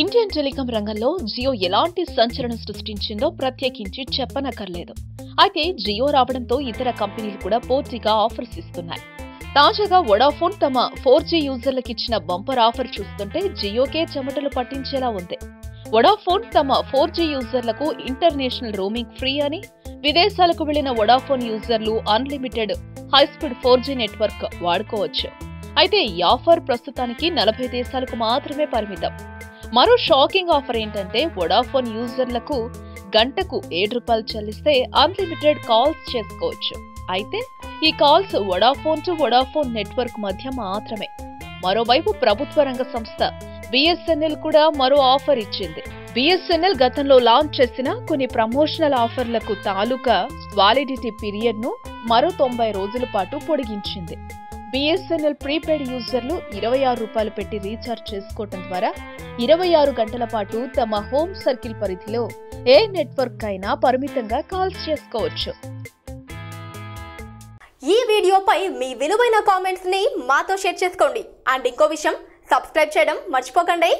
Indian telecom రంగంలో జియో ఎలాంటి సంచలనం సృష్టించిందో ప్రత్యేకించి చెప్పనక్కర్లేదు. అయితే జియో రావడంతో ఇతర కంపెనీలు కూడా పోటీగా ఆఫర్స్ ఇస్తున్నాయి. తాజాగా వొడాఫోన్ తమ ఫోర్ జీ యూజర్లకు ఇచ్చిన బంపర్ ఆఫర్ చూస్తుంటే జియోకే చెమటలు పట్టించేలా ఉంది. వొడాఫోన్ తమ ఫోర్ జీ యూజర్లకు ఇంటర్నేషనల్ రోమింగ్ ఫ్రీ అని విదేశాలకు వెళ్ళిన వొడాఫోన్ యూజర్లు unlimited high speed four G network వాడుకోవచ్చు. అయితే ఈ ఆఫర్ ప్రస్తుతానికి నలభై దేశాలకు మాత్రమే పరిమితం. మరో షాకింగ్ ఆఫర్ ఏంటంటే వొడాఫోన్ యూజర్లకు గంటకు ఏడు రూపాయలు చెల్లిస్తే అన్లిమిటెడ్ కాల్స్ చేసుకోవచ్చు. అయితే ఈ calls Vodafone to Vodafone network మధ్య మాత్రమే. మరోవైపు ప్రభుత్వ రంగ సంస్థ బిఎస్ఎన్ఎల్ కూడా మరో ఆఫర్ ఇచ్చింది. బిఎస్ఎన్ఎల్ గతంలో లాంచ్ చేసిన కొన్ని ప్రమోషనల్ ఆఫర్లకు తాలూకా వాలిడిటీ పీరియడ్ను మరో తొంభై రోజుల పాటు పొడిగించింది. బిఎస్ఎన్ఎల్ ప్రీపెయిడ్ యూజర్లు ఇరవై ఆరు రూపాయలు పెట్టి రీఛార్జ్ చేసుకోవటం ద్వారా ఇరవై ఆరు గంటల పాటు తమ హోమ్ సర్కిల్ పరిధిలో ఏ నెట్వర్క్ అయినా పరిమితంగా కాల్స్ చేసుకోవచ్చు. ఈ వీడియోపై మీ విలువైన కామెంట్స్ని మాతో షేర్ చేసుకోండి. అండ్ ఇంకో విషయం సబ్స్క్రైబ్ చేయడం మర్చిపోకండి.